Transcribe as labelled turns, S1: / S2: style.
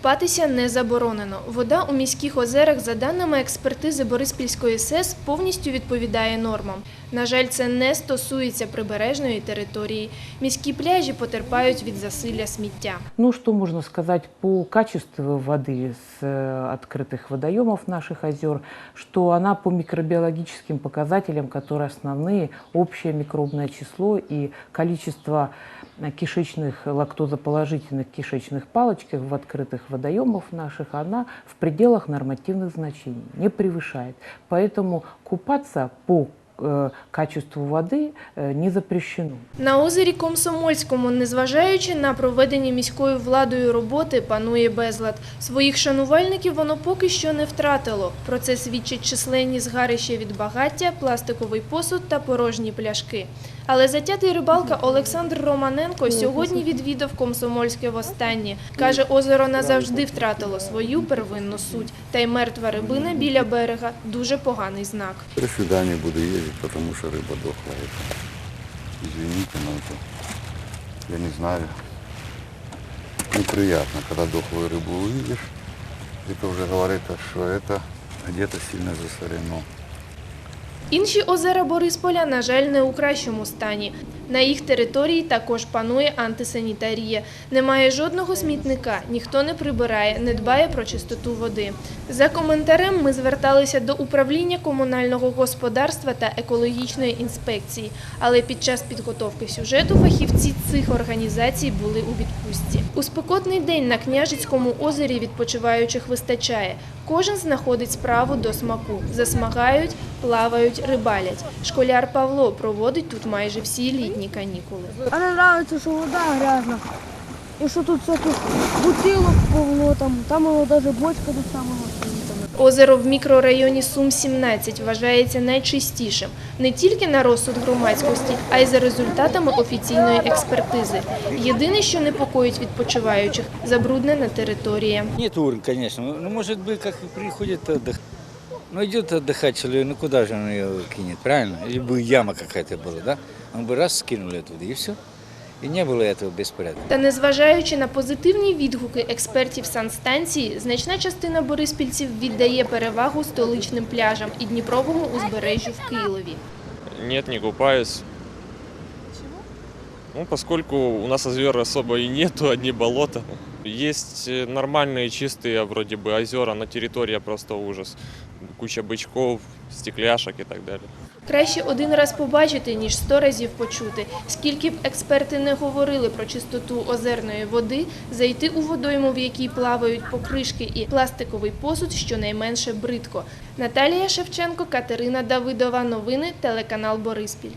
S1: Купатися не заборонено. Вода у міських озерах, за даними експертизи Бориспільської СЕС, повністю відповідає нормам. На жаль, це не стосується прибережної території. Міські пляжі потерпають від засилля сміття.
S2: Ну, что можно сказать по качеству воды с э, открытых водоемов наших озер, что она по микробиологическим показателям, которые основные, общее микробное число и количество э, кишечных, лактозоположительных кишечных палочек в открытых водоемов наших, она в пределах нормативных значений, не превышает. Поэтому купаться по э, качеству воды э, не запрещено.
S1: На озері Комсомольському, незважаючи на проведені міською владою роботи, панує безлад. Своїх шанувальників воно поки що не втратило. Про це свідчать численні згарища від багаття, пластиковий посуд та порожні пляшки. Але затятий рибалка Олександр Романенко сьогодні відвідав Комсомольське востаннє. Каже, озеро назавжди втратило свою первинну суть. Та й мертва рибина біля берега – дуже поганий знак.
S3: Сюда не буду ездить, потому что рыба дохла. Это. Извините, но это, я не знаю, неприятно, когда дохлую рыбу увидишь. Это уже говорит, что это где-то сильно засорено.
S1: Інші озера Борисполя, на жаль, не у кращому стані. На їх території також панує антисанітарія. Немає жодного смітника, ніхто не прибирає, не дбає про чистоту води. За коментарем ми зверталися до управління комунального господарства та екологічної інспекції, але під час підготовки сюжету фахівці цих організацій були у відпустці. У спекотний день на княжицькому озері відпочиваючих вистачає. Кожен знаходить справу до смаку. Засмагають, плавають, рибалять. Школяр Павло проводить тут майже всі літні канікули.
S4: А не нравится, що вода грязна. І що тут всяких бутилок повно, там, там воно навіть бочка до самого.
S1: Озеро в мікрорайоні Сум-17 вважається найчистішим не тільки на розсуд громадськості, а й за результатами офіційної експертизи. Єдине, що непокоїть відпочиваючих – забруднена територія.
S5: Нет уровня, конечно. Ну, может быть, как приходит отдых. Ну, идет отдыхать человек, ну куда же он ее кинет, правильно? Или бы яма какая-то была, да? Он бы раз скинули оттуда, и все. И не было этого беспорядка.
S1: Та незважаючи на позитивні відгуки експертів санстанції, значна частина бориспільців віддає перевагу столичним пляжам і Дніпровому узбережжю в Києві.
S6: Нет, не купаюсь. Ну, поскольку у нас озер особо и нету, одни болота. Есть э, нормальные, чистые вроде бы озера, но территория просто ужас. Куча бичков, стекляшок і так далі.
S1: Краще один раз побачити, ніж сто разів почути. Скільки б експерти не говорили про чистоту озерної води, зайти у водойму, в якій плавають покришки і пластиковий посуд, щонайменше бридко. Наталія Шевченко, Катерина Давидова. Новини, телеканал Бориспіль.